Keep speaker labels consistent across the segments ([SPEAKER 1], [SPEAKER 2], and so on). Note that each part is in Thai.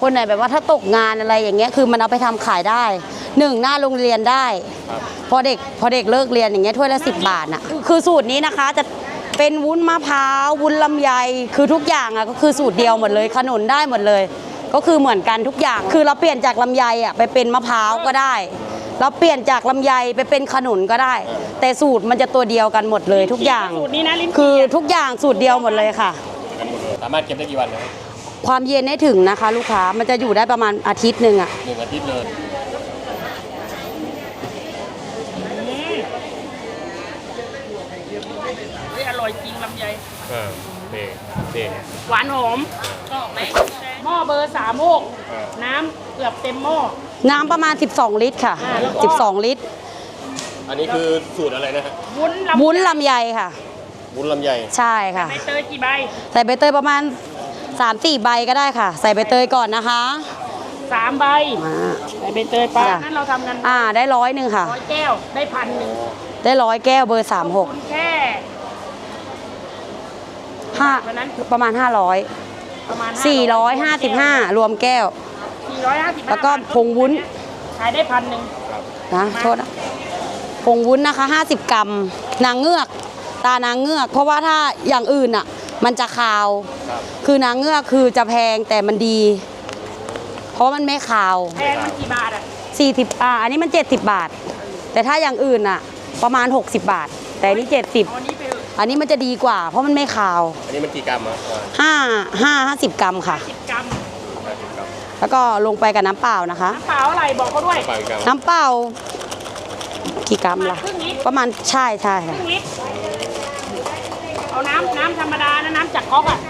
[SPEAKER 1] คนไหนแบบว่าถ้าตกงานอะไรอย่างเงี้ยคือมันเอาไปทำขายได้หนึ่งหน้าโรงเรียนได้
[SPEAKER 2] ครับ
[SPEAKER 1] พอเด็กพอเด็กเลิกเรียนอย่างเงี้ยถ้วยละสิบบาทน่ะคือสูตรนี้นะคะจะเป็นวุ้นมะพร้าววุ้นลำไยคือทุกอย่างอะก็คือสูตรเดียวหมดเลยขนุนได้หมดเลย ก็คือเหมือนกันทุกอย่าง คือเราเปลี่ยนจากลำไยอะไปเป็นมะพร้าวก็ได้ เราเปลี่ยนจากลำไยไปเป็นขนุนก็ได้ แต่สูตรมันจะตัวเดียวกันหมดเลยทุกอย่าง
[SPEAKER 3] สูตรนี้นะลิ้นจี่
[SPEAKER 1] คือทุกอย่างสูตรเดียวหมดเลยค่ะ
[SPEAKER 2] กันหมดเลยสามารถเก็บได้กี่วันนะ
[SPEAKER 1] ความเย็นให้ถึงนะคะ ลูกค้ามันจะอยู่ได้ประมาณอาทิตย์หนึ่งอะ
[SPEAKER 2] หนึ่งอาทิตย์เลย
[SPEAKER 3] เฮ้ยอร่อยจริงลำไย
[SPEAKER 2] อ่านี่นี่
[SPEAKER 3] หวานหอมหม้อเบอร์สามโมก
[SPEAKER 2] อ่า
[SPEAKER 3] น้ำเกือบเต็มหม้อ
[SPEAKER 1] น้ำประมาณ 12 ลิตรค่ะ
[SPEAKER 3] อ่าแล้วก็
[SPEAKER 1] 12 ลิตร
[SPEAKER 2] อันนี้คือสูตรอะไรนะฮะ
[SPEAKER 3] วุ้นลำ
[SPEAKER 1] วุ้นลำไยค่ะ
[SPEAKER 2] วุ้นลำไย
[SPEAKER 1] ใช่ค่ะ
[SPEAKER 3] ใบเตยกี่ใบ
[SPEAKER 1] ใส่ใบเตยประมาณ 3-4ใบก็ได้ค่ะ ใส่ใบเตยก่อนนะคะ
[SPEAKER 3] สามใบ
[SPEAKER 1] มา
[SPEAKER 3] ใส่ใบเตยไป
[SPEAKER 1] จ้ะ
[SPEAKER 3] นั้นเราทำกัน
[SPEAKER 1] อ่าได้ร้อยหนึ่งค่ะ
[SPEAKER 3] ร้อยแก้วได้พันหนึ่ง
[SPEAKER 1] ได้ร้อยแก้วเบอร์
[SPEAKER 3] คุณแค่
[SPEAKER 1] 36ห้าประมาณ500
[SPEAKER 3] ประมาณ
[SPEAKER 1] 455รวมแก้ว
[SPEAKER 3] สี่ร้อยห้าสิบ
[SPEAKER 1] แล้วก็ผงวุ้น
[SPEAKER 3] ขายได้พันหนึ่ง
[SPEAKER 1] นะโทษนะผงวุ้นนะคะ50กรัมนางเงือก ตานางเงือก เพราะว่าถ้าอย่างอื่นอะ มันจะคาว
[SPEAKER 2] ครับ
[SPEAKER 1] คือนางเงือกคือจะแพงแต่มันดี เพราะมันไม่คาว
[SPEAKER 3] แพงมันกี่บาทอะ
[SPEAKER 1] 40อ่าอันนี้มัน70บาท แต่ถ้าอย่างอื่นอะ ประมาณ60บาท แต่อันนี้
[SPEAKER 3] เอาอันนี้ไปเถอะ
[SPEAKER 1] 70อันนี้มันจะดีกว่า เพราะมันไม่คาว
[SPEAKER 2] อันนี้มันกี่กรัมอะ
[SPEAKER 1] 5 5 50กรัมค่ะ
[SPEAKER 3] สิบกรัม
[SPEAKER 2] ห้าสิบกรัม
[SPEAKER 1] แล้วก็ลงไปกับน้ำเปล่านะคะ
[SPEAKER 3] น้ำเปล่าอะไรบอกเขาด้วย
[SPEAKER 2] ปลากี่กรัม
[SPEAKER 1] น้ำเปล่า กี่กรัมล่ะ
[SPEAKER 3] ครึ่งลิตร
[SPEAKER 1] ประมาณใช่ใช่
[SPEAKER 3] ค
[SPEAKER 1] ค่ะ
[SPEAKER 3] รึ่งลิตรเอา น้ำน้ำธรรมดานะน้ำจากก๊อกอะ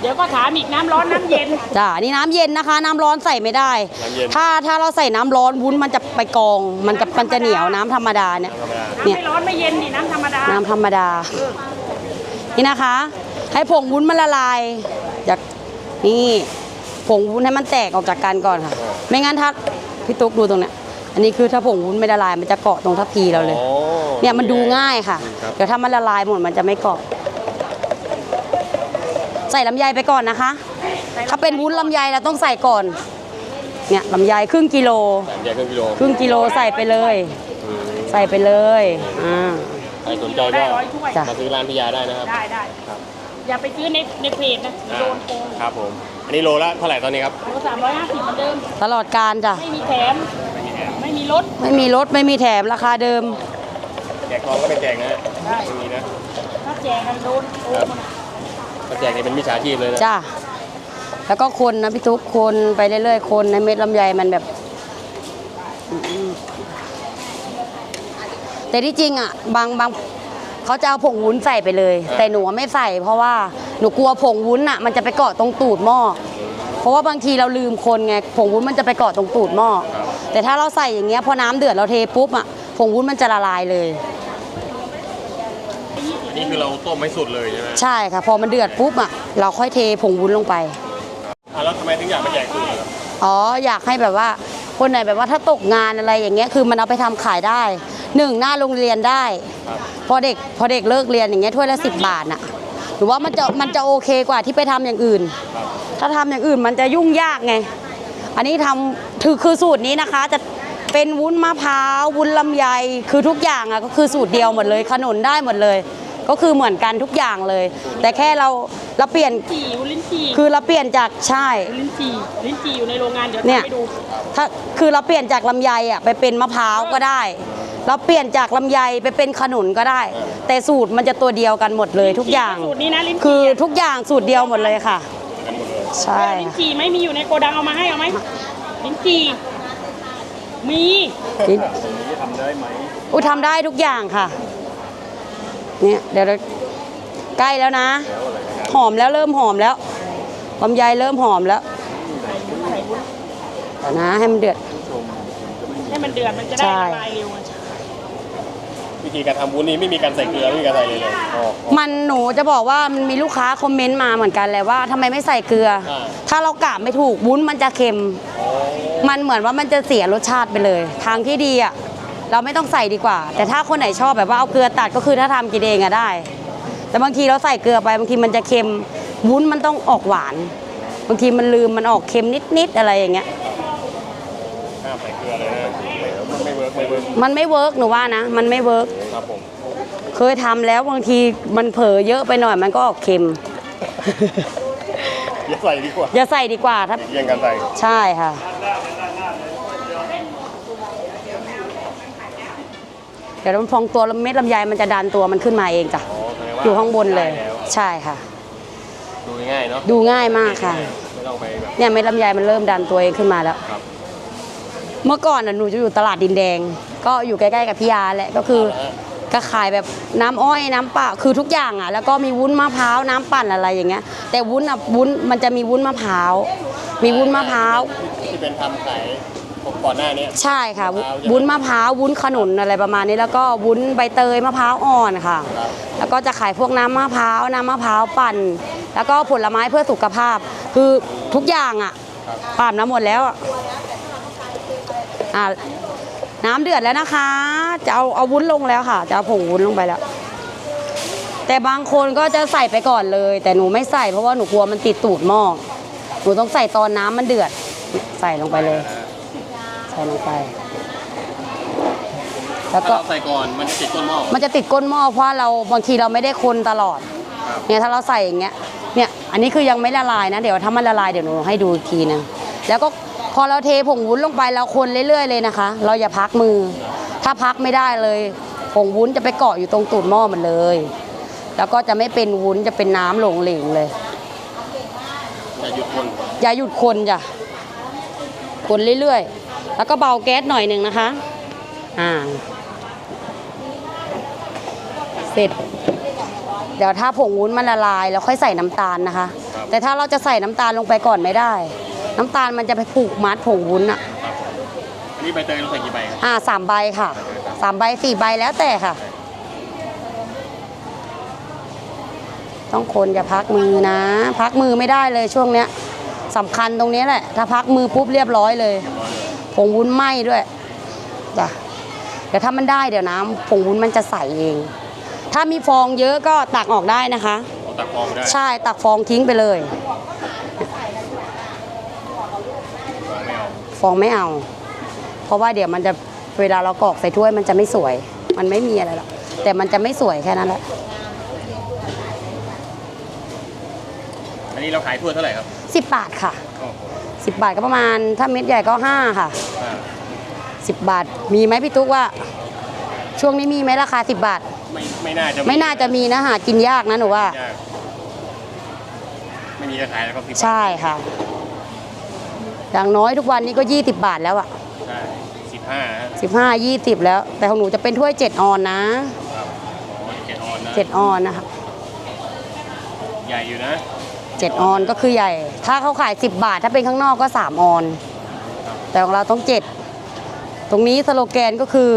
[SPEAKER 3] เดี๋ยวก็ถามอีกน้ำร้อนน้ำเย็น
[SPEAKER 1] จ้านี่น้ำเย็นนะคะ น้ำร้อนใส่ไม่ได้
[SPEAKER 2] น้ำเย็น
[SPEAKER 1] ถ้าถ้าเราใส่น้ำร้อนวุ้นมันจะไปกอง มันจะมันจะเหนียวน้ำธรรมดาเนี่ย
[SPEAKER 2] ธรรมดา
[SPEAKER 3] น้ำ
[SPEAKER 1] เนี่ย
[SPEAKER 3] ไม่ร้อนไม่เย็นดิน้ำธรรมดา
[SPEAKER 1] น้ำธรรมดา นี่นะคะ ให้ผงวุ้นมันละลายจากนี่ผงวุ้นให้มันแตกออกจากกันก่อนค่ะ ไม่งั้นถ้าพี่ตุ๊กดูตรงเนี้ยอันนี้คือถ้าผงวุ้นไม่ละลายมันจะเกาะตรงทัพพีเราเลย
[SPEAKER 2] อ๋อ
[SPEAKER 1] เนี่ยมันดูง่ายค่ะ
[SPEAKER 2] ครับ
[SPEAKER 1] เดี๋ยวถ้ามันละลายหมดมันจะไม่เกาะ ใส่ลำไยไปก่อนนะคะ ถ้าเป็นวุ้นลำไยเราต้องใส่ก่อน เนี่ยลำไยครึ่งกิโล
[SPEAKER 2] สามแยกครึ่งกิโล
[SPEAKER 1] ครึ่งกิโลใส่ไปเลย
[SPEAKER 2] อืม
[SPEAKER 1] ใส่ไปเลย อ่า
[SPEAKER 2] ใครสนใจ
[SPEAKER 3] ได้
[SPEAKER 2] ก็
[SPEAKER 3] ร้อยถ้วย
[SPEAKER 1] จ้ะ
[SPEAKER 2] มาซื้อร้านพิยาได้นะครับ
[SPEAKER 3] ได้ได้
[SPEAKER 2] ครับ
[SPEAKER 3] อย่าไปซื้อในในเพจนะโดนโกง
[SPEAKER 2] ครับผม อันนี้โลละเท่าไหร่ตอนนี้ครับ
[SPEAKER 3] โลสามร้อยห้าสิบเหมือนเดิม
[SPEAKER 1] ตลอดการจ้ะ
[SPEAKER 3] ไม่มีแถม ไม่มีลด
[SPEAKER 1] ไม่มีลดไม่มีแถมราคาเดิม
[SPEAKER 2] แจกทองก็เป็นแจกนะฮะ
[SPEAKER 3] ได้
[SPEAKER 2] ไม่มีนะ
[SPEAKER 3] ถ้าแจกกันโดนโกงนะ
[SPEAKER 2] ถ้าแจกนี่เป็นมิจฉาชีพเลยนะ
[SPEAKER 1] จ้ะแล้วก็คนนะพี่ทุกคนไปเรื่อยๆคนในเม็ดลำไยมันแบบอืมแต่ที่จริงอะบางบางเขาจะเอาผงวุ้นใส่ไปเลย แต่หนูอะไม่ใส่ เพราะว่าหนูกลัวผงวุ้นอะ มันจะไปเกาะตรงตูดหม้อเพราะว่าบางทีเราลืมคนไงผงวุ้นมันจะไปเกาะตรงตูดหม้อแต่ถ้าเราใส่อย่างเงี้ยพอน้ำเดือดเราเทปุ๊บอะผงวุ้นมันจะละลายเลย
[SPEAKER 2] อั นนี้คือเราต้มไม่สุดเลยใช่ไหม
[SPEAKER 1] ใช่ค่ะ พอมันเดือดปุ๊บอะเราค่อยเทผงวุ้นลงไป
[SPEAKER 2] อะแล้วทำไมถึงอยากมาแจกสูตรครับ
[SPEAKER 1] อ๋ออยากให้แบบว่าคนไหนแบบว่าถ้าตกงานอะไรอย่างเงี้ยคือมันเอาไปทำขายได้หนึ่งหน้าโรงเรียนได้
[SPEAKER 2] ครับ
[SPEAKER 1] พอเด็กพอเด็กเลิกเรียนอย่างเงี้ยถ้วยละสิบบาทน่ะหรือว่ามันจะมันจะโอเคกว่าที่ไปทำอย่างอื่น
[SPEAKER 2] ครับ
[SPEAKER 1] ถ้าทำอย่างอื่นมันจะยุ่งยากไง อันนี้ทำคือคือสูตรนี้นะคะ จะเป็นวุ้นมะพร้าววุ้นลำไยคือทุกอย่างอะก็คือสูตรเดียวหมดเลย ขนุนได้หมดเลย ก็คือเหมือนกันทุกอย่างเลย แต่แค่เราเราเปลี่ยน
[SPEAKER 3] จีอยู่ลิ้นจี่
[SPEAKER 1] คือเราเปลี่ยนจากใช่
[SPEAKER 3] ลิ้นจี่ลิ้นจี่อยู่ในโรงงานเดี๋ยว
[SPEAKER 1] เนี่ย
[SPEAKER 3] ทำให้ดู
[SPEAKER 1] ถ้าคือเราเปลี่ยนจากลำไยอะไปเป็นมะพร้าวก็ได้ เราเปลี่ยนจากลำไยไปเป็นขนุนก็ได้ แต่สูตรมันจะตัวเดียวกันหมดเลยทุกอย่าง
[SPEAKER 3] สูตรนี้นะลิ้นจี่
[SPEAKER 1] คือทุกอย่างสูตรเดียวหมดเลยค่ะ
[SPEAKER 2] กันหมดเลย
[SPEAKER 1] ใช่
[SPEAKER 3] ลิ้นจี่ไม่มีอยู่ในโกดังเอามาให้เอาไหมลิ้นจี่มี
[SPEAKER 1] นี่
[SPEAKER 2] ทำได้ไหม
[SPEAKER 1] อุยทำได้ทุกอย่างค่ะ เนี่ยเดี๋ยวเราใกล้แล้วนะ หอมแล้วเริ่มหอมแล้วลำไยเริ่มหอมแล้วเดี๋ยวนะให้มันเดือด
[SPEAKER 3] ให้มันเดือดมันจะได้
[SPEAKER 1] ใช่
[SPEAKER 3] ละลายเร็ว
[SPEAKER 2] วิธีการทำวุ้นนี้ไม่มีการใส่เกลือไม่มีการใส่เลยเลยอ๋อ
[SPEAKER 1] มันหนูจะบอกว่ามันมีลูกค้าคอมเมนต์มาเหมือนกันเลยว่าทำไมไม่ใส่เกลือ
[SPEAKER 2] อ่า
[SPEAKER 1] ถ้าเรากะไม่ถูกวุ้นมันจะเค็ม
[SPEAKER 2] อ๋อ
[SPEAKER 1] มันเหมือนว่ามันจะเสียรสชาติไปเลย ทางที่ดีอะ เราไม่ต้องใส่ดีกว่า แต่ถ้าคนไหนชอบแบบว่าเอาเกลือตัดก็คือถ้าทำกินเองอะได้ แต่บางทีเราใส่เกลือไปบางทีมันจะเค็มวุ้นมันต้องออกหวาน บางทีมันลืมมันออกเค็มนิดๆอะไรอย่างเงี้ย
[SPEAKER 2] ห้ามใส่เกลือเลยนะไม่มันไม่เวิร์กไม่เวิร์ก
[SPEAKER 1] มันไม่เวิร์กหนูว่านะ มันไม่เวิร์ก
[SPEAKER 2] ครับผม
[SPEAKER 1] เคยทำแล้วบางทีมันเผลอเยอะไปหน่อยมันก็ออกเค็ม
[SPEAKER 2] อย่าใส่ดีกว่า
[SPEAKER 1] อย่าใส่ดีกว่าถ้า
[SPEAKER 2] เยี่ยงกันใส่
[SPEAKER 1] ใช่ค่ะ เดี๋ยวมันพองตัวแล้วเม็ดลำไยมันจะดันตัวมันขึ้นมาเองจ้ะ
[SPEAKER 2] อ๋อแสดงว่า
[SPEAKER 1] อยู่ข้างบนเลย
[SPEAKER 2] ได้แล้ว
[SPEAKER 1] ใช่ค่ะ
[SPEAKER 2] ดูง่ายเนาะ
[SPEAKER 1] ดูง่ายมากค่ะ
[SPEAKER 2] ไม่ต้องไปแบบ
[SPEAKER 1] เนี่ยเม็ดลำไยมันเริ่มดันตัวเองขึ้นมาแล้ว
[SPEAKER 2] ครับ
[SPEAKER 1] เมื่อก่อนน่ะหนูจะอยู่ตลาดดินแดง ก็อยู่ใกล้ๆกับพี่ยาแหละก็คือก็ขายแบบน้ำอ้อยน้ำเปล่าคือทุกอย่างอะ แล้วก็มีวุ้นมะพร้าวน้ำปั่นอะไรอย่างเงี้ย แต่วุ้นอะวุ้นมันจะมีวุ้นมะพร้าวมีวุ้นมะพร้าว
[SPEAKER 2] ที่เป็นทำขาย ก่อนหน้านี้
[SPEAKER 1] ใช่ค่ะวุ้น
[SPEAKER 2] มะพร้าวใช่ไหม
[SPEAKER 1] วุ้นมะพร้าววุ้นขนุนอะไรประมาณนี้ แล้วก็วุ้นใบเตยมะพร้าวอ่อนค่ะ
[SPEAKER 2] ครับ
[SPEAKER 1] แล้วก็จะขายพวกน้ำมะพร้าวน้ำมะพร้าวปั่น แล้วก็ผลไม้เพื่อสุขภาพ คือทุกอย่างอะ
[SPEAKER 2] ครับ
[SPEAKER 1] ปั่นมาหมดแล้วอะอะน้ำเดือดแล้วนะคะ จะเอาเอาวุ้นลงแล้วค่ะ จะเอาผงวุ้นลงไปแล้ว แต่บางคนก็จะใส่ไปก่อนเลย แต่หนูไม่ใส่เพราะว่าหนูกลัวมันติดตูดหม้อหนูต้องใส่ตอนน้ำมันเดือดใส่ลงไปเลยใส่ลงไป แล้ว
[SPEAKER 2] ถ้า
[SPEAKER 1] ก็
[SPEAKER 2] เราใส่ก่อนมันจะติดก้นหม้อ
[SPEAKER 1] มันจะติดก้นหม้อเพราะเราบางทีเราไม่ได้คนตลอด
[SPEAKER 2] ครับ
[SPEAKER 1] เนี่ยถ้าเราใส่อย่างเงี้ย เนี่ยอันนี้คือยังไม่ละลายนะ เดี๋ยวถ้ามันละลายเดี๋ยวหนูให้ดูอีกทีนึงแล้วก็พอเราเทผงวุ้นลงไปเราคนเรื่อยๆเลยนะคะ เราอย่าพักมือ ถ้าพักไม่ได้เลยผงวุ้นจะไปเกาะอยู่ตรงตูดหม้อมันเลย แล้วก็จะไม่เป็นวุ้นจะเป็นน้ำหลงเหลงเลย
[SPEAKER 2] จะหยุดคน
[SPEAKER 1] อย่าหยุดคนจ้ะคนเรื่อยๆ แล้วก็เบาแก๊สหน่อยหนึ่งนะคะ อ่า เสร็จ เดี๋ยวถ้าผงวุ้นมันละลายแล้วค่อยใส่น้ำตาลนะคะ แต่ถ้าเราจะใส่น้ำตาลลงไปก่อนไม่ได้ น้ำตาลมันจะไปผูกมัดผงวุ้นอะ
[SPEAKER 2] อันนี้ใบเตยเราใส่กี่ใบครับ
[SPEAKER 1] อ่าสามใบค่ะสามใบสี่ใบแล้วแต่ค่ะ ต้องคนอย่าพักมือนะ พักมือไม่ได้เลยช่วงเนี้ยสำคัญตรงนี้แหละ ถ้าพักมือปุ๊บเรียบร้อยเลย ผงวุ้นไหม้ด้วยจ้ะเดี๋ยวถ้ามันได้เดี๋ยวน้ำผงวุ้นมันจะใสเอง ถ้ามีฟองเยอะก็ตักออกได้นะคะ
[SPEAKER 2] เอาตักฟองได้
[SPEAKER 1] ใช่ตักฟองทิ้งไปเลย
[SPEAKER 2] ฟองไม่เอา
[SPEAKER 1] เพราะว่าเดี๋ยวมันจะเวลาเรากรอกใส่ถ้วยมันจะไม่สวย มันไม่มีอะไรหรอกแต่มันจะไม่สวยแค่นั้นแหละ
[SPEAKER 2] อันนี้เราขายทั่วเท่าไหร่ครับ
[SPEAKER 1] สิบบาทค่ะ
[SPEAKER 2] โอ้โห
[SPEAKER 1] สิบบาทก็ประมาณ ถ้าเม็ดใหญ่ก็ห้าค่ะ
[SPEAKER 2] อ่า
[SPEAKER 1] สิบบาท มีไหมพี่ตุ๊กว่า ช่วงนี้มีไหมราคาสิบบาท
[SPEAKER 2] ไม่ไม่น่าจะ
[SPEAKER 1] ไม่น่าจะมีนะหากินยากนะหนูว่า
[SPEAKER 2] ยากไม่มีจะขายแล้วครับสิบบาท
[SPEAKER 1] ใช่ค่ะ อย่างน้อยทุกวันนี้ก็ยี่สิบบาทแล้วอะ
[SPEAKER 2] ใช่สิบห้าฮะ
[SPEAKER 1] สิบห้ายี่สิบแล้ว แต่ของหนูจะเป็นถ้วยเจ็ดออนนะ
[SPEAKER 2] ครับอ๋อเจ็ดออนนะ
[SPEAKER 1] เจ็ดออนนะคะ
[SPEAKER 2] ใหญ่อยู่นะ
[SPEAKER 1] เจ็ดออนก็คือใหญ่ ถ้าเขาขาย 10 บาท ถ้าเป็นข้างนอกก็ 3 ออน แต่ของเราต้อง 7 ตรงนี้สโลแกนก็คือ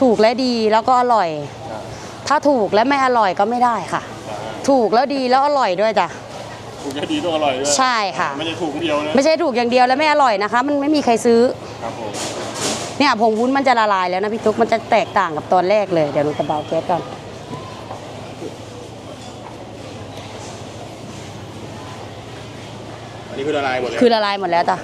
[SPEAKER 1] ถูกและดีแล้วก็อร่อย ถ้าถูกและไม่อร่อยก็ไม่ได้ค่ะ ถูกแล้วดีแล้วอร่อยด้วยจ้ะ
[SPEAKER 2] ถูกจะดีต้องอร่อยด้วย
[SPEAKER 1] ใช่ค่ะ
[SPEAKER 2] ไม่ใช่ถูกเดียวนะ
[SPEAKER 1] ไม่ใช่ถูกอย่างเดียวแล้วไม่อร่อยนะคะ มันไม่มีใครซื้อ
[SPEAKER 2] ครับผม
[SPEAKER 1] เนี่ยผงวุ้นมันจะละลายแล้วนะพี่ตุ๊กมันจะแตกต่างกับตอนแรกเลยเดี๋ยวหนูจะเบาแก๊สก่อน
[SPEAKER 2] อันนี้คือละลายหมดเลย
[SPEAKER 1] คือละลายหมดแล้วจ้ะ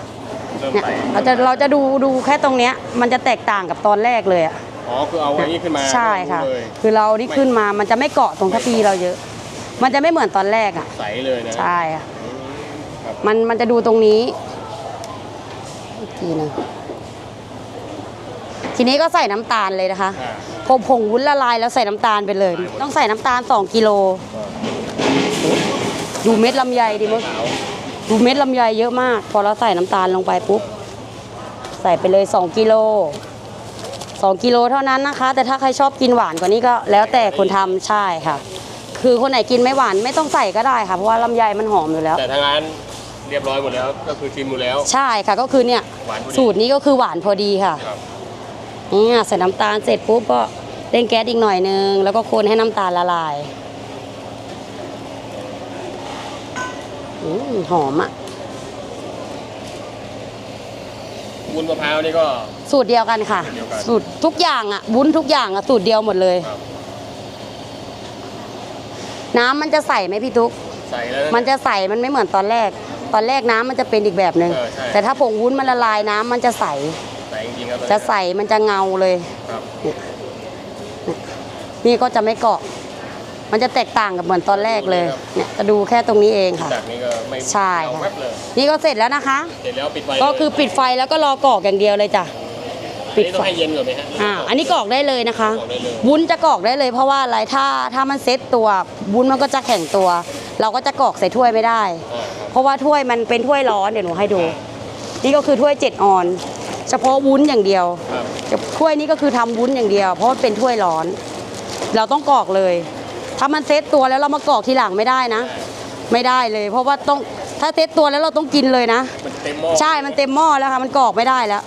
[SPEAKER 2] เริ่ม
[SPEAKER 1] เนี่ย
[SPEAKER 2] ใส่
[SPEAKER 1] เราจะเราจะดูดูแค่ตรงเนี้ยมันจะแตกต่างกับตอนแรกเลยอะ
[SPEAKER 2] อ๋อคือเอาอันนี้ขึ้นมา
[SPEAKER 1] ใช่ค่ะ
[SPEAKER 2] รู้เลย
[SPEAKER 1] คือเรานี่ขึ้นมามันจะไม่เกาะตรงทัพพีเราเยอะ มันจะไม่เหมือนตอนแรกอะ
[SPEAKER 2] ใสเลยนะ
[SPEAKER 1] ใช่ค่ะ
[SPEAKER 2] ครับ
[SPEAKER 1] มันมันจะดูตรงนี้อีกทีหนึงทีนี้ก็ใส่น้ำตาลเลยนะคะ
[SPEAKER 2] อ่า
[SPEAKER 1] พอผงวุ้นละลายแล้วใส่น้ำตาลไปเลย
[SPEAKER 2] ใส่หมด
[SPEAKER 1] ต้องใส่น้ำตาล 2 กิโล ดูเม็ดลำไยดิมั้ง
[SPEAKER 2] ขาว
[SPEAKER 1] ดูเม็ดลำไยเยอะมาก พอเราใส่น้ำตาลลงไปปุ๊บ ใส่ไปเลย 2กิโล2กิโลเท่านั้นนะคะ แต่ถ้าใครชอบกินหวานกว่านี้ก็แล้วแต่คนทำใช่ค่ะ คือคนไหนกินไม่หวานไม่ต้องใส่ก็ได้ค่ะ เพราะว่าลำไยมันหอมอยู่แล้ว
[SPEAKER 2] แต่ทางร้านเรียบร้อยหมดแล้ว ก็คือชิมหมดแล้ว
[SPEAKER 1] ใช่ค่ะก็คือเนี่ย
[SPEAKER 2] หวานพอดี
[SPEAKER 1] สูตรนี้ก็คือหวานพอดีค่ะ
[SPEAKER 2] ครับ
[SPEAKER 1] เนี่ยใส่น้ำตาลเสร็จปุ๊บก็เร่งแก๊สอีกหน่อยนึงแล้วก็คนให้น้ำตาลละลายอืม หอมอะ
[SPEAKER 2] วุ้นมะพร้าวนี่ก็
[SPEAKER 1] สูตรเดียวกันค่ะ
[SPEAKER 2] สูตรเดียวกัน
[SPEAKER 1] สูตรทุกอย่างอะวุ้นทุกอย่างอะสูตรเดียวหมดเลย
[SPEAKER 2] ครับ
[SPEAKER 1] น้ำมันจะใสไหมพี่ตุ๊ก
[SPEAKER 2] ใส่แล้ว
[SPEAKER 1] มันจะใสมันไม่เหมือนตอนแรก
[SPEAKER 2] ค
[SPEAKER 1] ตอนแรกน้ำมันจะเป็นอีกแบบหนึ่ง
[SPEAKER 2] เออใช่
[SPEAKER 1] แต่ถ้าผงวุ้นมันละลายน้ำมันจะใส
[SPEAKER 2] ไหนจริงๆครับ
[SPEAKER 1] จะใสมันจะเงาเลย
[SPEAKER 2] ครับ
[SPEAKER 1] นี่ก็จะไม่เกาะ มันจะแตกต่างกับเหมือนตอนแรกเลยเนี่ยจะดูแค่ตรงนี้เองค่ะ
[SPEAKER 2] จากนี้ก็ไม่
[SPEAKER 1] ใช่
[SPEAKER 2] เอา
[SPEAKER 1] ค่ะ
[SPEAKER 2] แวบเลย
[SPEAKER 1] นี่ก็เสร็จแล้วนะคะ
[SPEAKER 2] เสร็จแล้วปิดไฟ
[SPEAKER 1] ก็คือปิดไฟแล้วก็รอกรอกอย่างเดียวเลยจ้ะ
[SPEAKER 2] ปิ
[SPEAKER 1] ปิ
[SPEAKER 2] ด
[SPEAKER 1] ด
[SPEAKER 2] ต้อง
[SPEAKER 1] ไฟ
[SPEAKER 2] ให้เย็นก่อนไหมฮะ
[SPEAKER 1] อ่าอันนี้กรอกได้เลยนะคะ
[SPEAKER 2] กรอกได้เลย
[SPEAKER 1] วุ้นจะกรอกได้เลย เพราะว่าอะไรถ้าถ้ามันเซ็ตตัววุ้นมันก็จะแข็งตัว เราก็จะกรอกใส่ถ้วยไม่ได้
[SPEAKER 2] อ่าครับ
[SPEAKER 1] เพราะว่าถ้วยมันเป็นถ้วยร้อนเดี๋ยวหนูให้ดู นี่ก็คือถ้วยเจ็ดออน เฉพาะวุ้นอย่างเดียว
[SPEAKER 2] ครับ
[SPEAKER 1] ถ้วยนี้ก็คือทำวุ้นอย่างเดียว เพราะว่าเป็นถ้วยร้อน เราต้องกรอกเลย ถ้ามันเซ็ตตัวแล้วเรามากรอกทีหลังไม่ได้นะ ไม่ได้เลย เพราะว่าต้องถ้าเซ็ตตัวแล้วเราต้องกินเลยนะ
[SPEAKER 2] มันเต็มหม้อ
[SPEAKER 1] ใช่มันเต็มหม้อแล้วค่ะมันกรอกไม่ได้แล้ว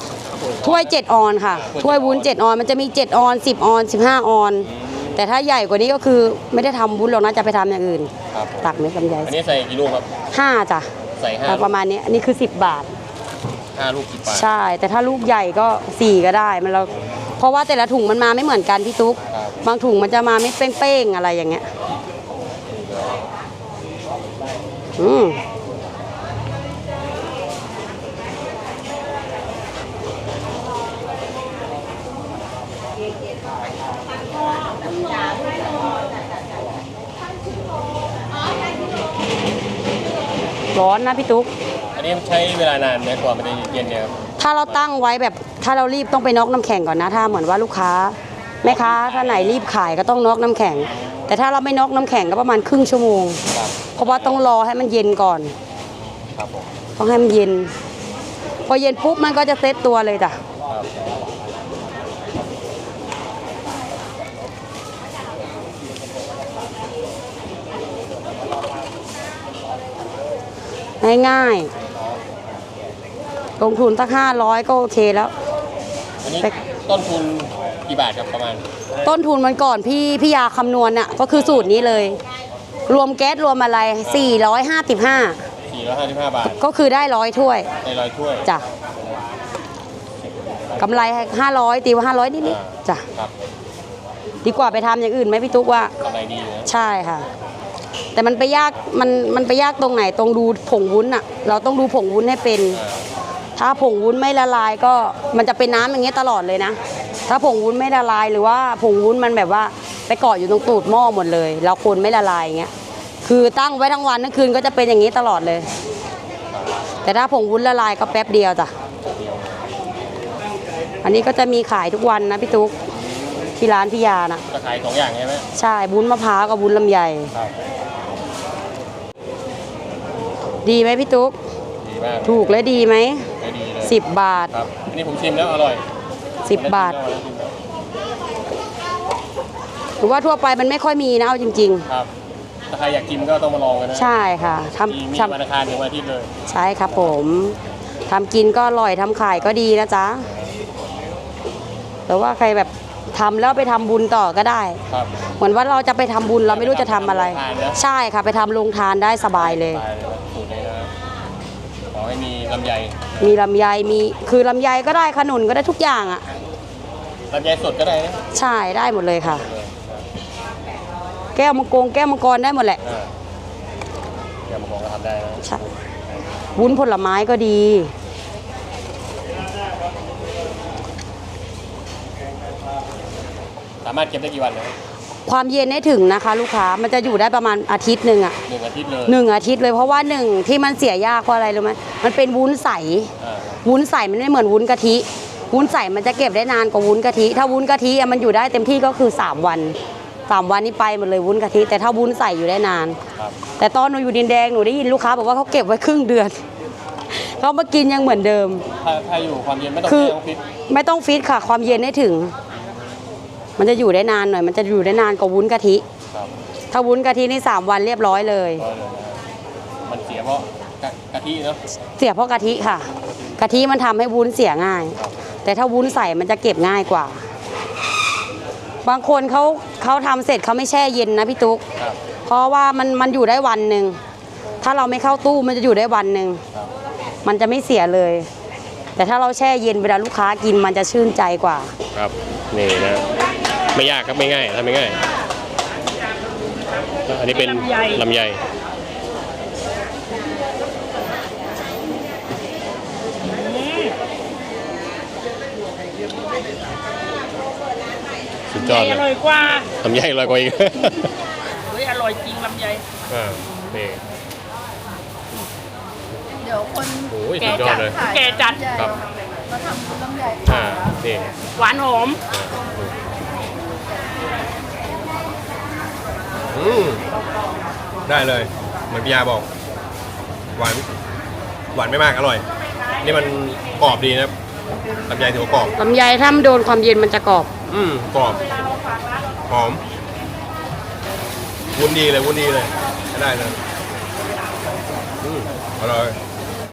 [SPEAKER 1] ถ้วย 7 ออนค่ะถ้วยวุ้น 7 ออนมันจะมี 7 ออน 10 ออน 15 ออน แต่ถ้าใหญ่กว่านี้ก็คือไม่ได้ทำวุ้นหรอกนะจะไปทำอย่างอื่น
[SPEAKER 2] ครับผม
[SPEAKER 1] ตักเม็ดลำไย
[SPEAKER 2] อันนี้ใส่กี่ลูกครับ
[SPEAKER 1] ห้าจ้ะ
[SPEAKER 2] ใส่ห้า
[SPEAKER 1] เอาประมาณนี้อันนี้คือ 10 บาท
[SPEAKER 2] ห้าลูกสิบบาท
[SPEAKER 1] ใช่ แต่ถ้าลูกใหญ่ก็ 4 ก็ได้มันเราเพ ราะว่าแต่ละถุงมันมาไม่เหมือนกันพี่ตุ๊ก
[SPEAKER 2] ครับ
[SPEAKER 1] บางถุงมันจะมาไม่เป้งๆอะไรอย่างเงี้ย อืมร้อนนะพี่ตุ๊ก
[SPEAKER 2] อันนี้ใช้เวลานานไหมกว่ามันจะเย็นเนี่ยครับ
[SPEAKER 1] ถ้าเราตั้งไว้แบบ ถ้าเรารีบต้องไปน็อกน้ำแข็งก่อนนะ ถ้าเหมือนว่าลูกค้าแม่ค้าถ้าไหนรีบขายก็ต้องน็อกน้ำแข็ง แต่ถ้าเราไม่น็อกน้ำแข็งก็ประมาณครึ่งชั่วโมง เพราะว่าต้องรอให้มันเย็นก่อนต้องให้มันเย็น พอเย็นปุ๊บมันก็จะเซตตัวเลยจ้ะง่ายๆลงทุนสักห้าร้อยก็โอเคแล้ว
[SPEAKER 2] นนี้
[SPEAKER 1] ไป
[SPEAKER 2] ต้นทุนกี่บาทครับประมาณ
[SPEAKER 1] ต้นทุนมันก่อนพี่พี่ยาคำนวณน่ะก็คือสูตรนี้เลย รวมแก๊สรวมอะไร 455
[SPEAKER 2] 455 บาท
[SPEAKER 1] ก็คือได้ร้อยถ้วย
[SPEAKER 2] ในร้อยถ้วย
[SPEAKER 1] จ้ะกำไรห้าร้อยตีว่าห้าร้อยนิด
[SPEAKER 2] อ่า
[SPEAKER 1] ๆจ้ะ
[SPEAKER 2] ครับ
[SPEAKER 1] ดีกว่าไปทำอย่างอื่นไหมพี่ตุ๊กว่า
[SPEAKER 2] กำไรดีนะ
[SPEAKER 1] ใช่ค่ะ แต่มันไปยากมันมันไปยากตรงไหนตรงดูผงวุ้นอะเราต้องดูผงวุ้นให้เป็น
[SPEAKER 2] อ่า
[SPEAKER 1] ถ้าผงวุ้นไม่ละลายก็มันจะเป็นน้ำอย่างเงี้ยตลอดเลยนะ ถ้าผงวุ้นไม่ละลายหรือว่าผงวุ้นมันแบบว่าไปเกาะอยู่ตรงตูดหม้อหมดเลยเราคนไม่ละลายอย่างเงี้ยคือตั้งไว้ทั้งวันทั้งคืนก็จะเป็นอย่างนี้ตลอดเลย แต่ถ้าผงวุ้นละลายก็แป๊บเดียวจ้ะอันนี้ก็จะมีขายทุกวันนะพี่ตุ๊กที่ร้านพี่ยานะ
[SPEAKER 2] จะขายสองอย่างใช่ไหม
[SPEAKER 1] ใช่วุ้นมะพร้าวกับวุ้นลำไย
[SPEAKER 2] ครับ
[SPEAKER 1] ดีไหมพี่ตุ๊ก
[SPEAKER 2] ดีมาก
[SPEAKER 1] ถูกและดีไหม
[SPEAKER 2] ได้ดีเลย
[SPEAKER 1] สิบบาท
[SPEAKER 2] ครับอันนี้ผมชิมแล้วอร่อย
[SPEAKER 1] สิบบาท
[SPEAKER 2] วันนั้นชิมแล้ว
[SPEAKER 1] หรือว่าทั่วไปมันไม่ค่อยมีนะเอาจริง
[SPEAKER 2] ครับถ้าใครอยากกินก็ต้องมาลองกันนะ
[SPEAKER 1] ๆ ใช่ค่ะ
[SPEAKER 2] มีมี
[SPEAKER 1] ทำท
[SPEAKER 2] วันอังคารถึงวันอาทิตย์เลยำ
[SPEAKER 1] ใช่ครับผมทำกินก็อร่อยทำขายก็ดีนะจ๊ะแต่ว่าใครแบบทำแล้วไปทำบุญต่อก็ได้
[SPEAKER 2] ครับ
[SPEAKER 1] เหมือนว่าเราจะไปทำบุญเราไม่รู้จะทำอะไร
[SPEAKER 2] ทานนะ
[SPEAKER 1] ใช่ค่ะ ไปทำโรงทานได้สบายเลย
[SPEAKER 2] ตายเลยสูตรนี้นะขอให้ มีลำไย
[SPEAKER 1] มีลำไยมีคือลำไยก็ได้ขนุนก็ได้ทุกอย่างอะ
[SPEAKER 2] ลำไยสดก็ได้นะ
[SPEAKER 1] ใช่ได้หมดเลยค่ะ
[SPEAKER 2] เลย
[SPEAKER 1] แก้วมังกรแก้วมังกรได้หมดแหละ
[SPEAKER 2] อ่าเดี๋ยวมาของก็ทำได้นะ
[SPEAKER 1] ใช่วุ้นผลไม้ก็ดี
[SPEAKER 2] สามารถเก็บได้กี่วันนะ
[SPEAKER 1] ความเย็นให้ถึงนะคะ ลูกค้ามันจะอยู่ได้ประมาณอาทิตย์หนึ่งอะ
[SPEAKER 2] หนึ่งอาทิตย์เลย
[SPEAKER 1] หนึ่งอาทิตย์เลยเพราะว่าหนึ่งที่มันเสียยากเพราะอะไรรู้ไหมมันเป็นวุ้นใส
[SPEAKER 2] อ่า
[SPEAKER 1] วุ้นใสมันไม่เหมือนวุ้นกะทิ วุ้นใสมันจะเก็บได้นานกว่าวุ้นกะทิ ถ้าวุ้นกะทิอะมันอยู่ได้เต็มที่ก็คือ 3 วัน 3 วันนี้ไปหมดเลยวุ้นกะทิ แต่ถ้าวุ้นใสอยู่ได้นาน
[SPEAKER 2] ครับ
[SPEAKER 1] แต่ตอนหนูอยู่ดินแดงหนูได้ยินลูกค้าบอกว่าเขาเก็บไว้ครึ่งเดือน เขามากินยังเหมือนเดิม
[SPEAKER 2] ถ้าถ้าอยู่ความเย็นไม่ต้อง
[SPEAKER 1] คือ
[SPEAKER 2] ไม่ต้องฟิต
[SPEAKER 1] ไม่ต้องฟิตค่ะ ความเย็นให้ถึง มันจะอยู่ได้นานหน่อย มันจะอยู่ได้นานกว่าวุ้นกะทิ
[SPEAKER 2] ครับ
[SPEAKER 1] ถ้าวุ้นกะทินี่สามวันเรียบร้อยเลย
[SPEAKER 2] ก็เลยนะมันเสียเพราะกะกะทิเนาะ
[SPEAKER 1] เสียเพราะกะทิค่ะ กะทิมันทำให้วุ้นเสียง่าย
[SPEAKER 2] ครับ
[SPEAKER 1] แต่ถ้าวุ้นใส่มันจะเก็บง่ายกว่า บางคนเขาเขาทำเสร็จเขาไม่แช่เย็นนะพี่ตุ๊ก
[SPEAKER 2] ครับ
[SPEAKER 1] เพราะว่ามันมันอยู่ได้วันหนึ่ง ถ้าเราไม่เข้าตู้มันจะอยู่ได้วันหนึ่ง
[SPEAKER 2] ครับ
[SPEAKER 1] มันจะไม่เสียเลย แต่ถ้าเราแช่เย็นเวลาลูกค้ากินมันจะชื่นใจกว่า
[SPEAKER 2] ครับนี่นะ ไม่ยากครับไม่ง่ายทำไม่ง่าย อันนี้เป็นลำไยสุด
[SPEAKER 3] ยอด
[SPEAKER 2] เล
[SPEAKER 3] ยอร่อยกว่า
[SPEAKER 2] ลำไยอร่อยกว่าอีก
[SPEAKER 3] เฮ้ยอร่อยจริงลำไย
[SPEAKER 2] อ่านี่
[SPEAKER 4] เดี๋ยวคน
[SPEAKER 3] แกจั
[SPEAKER 2] ด
[SPEAKER 3] แกจัด
[SPEAKER 2] ครับ
[SPEAKER 4] ก็ทำล้มย
[SPEAKER 2] อ่านี่
[SPEAKER 3] หวานหอม
[SPEAKER 2] อืมได้เลย เหมือนพี่ยาบอก หวาน หวานไม่มากอร่อย นี่มันกรอบดีนะครับลำไยถือว่ากรอบ
[SPEAKER 1] ลำไยถ้ามันโดนความเย็นมันจะกรอบ
[SPEAKER 2] อืมกรอบ หอม วุ้นดีเลยวุ้นดีเลยใช้ได้เลย อืมอร่อย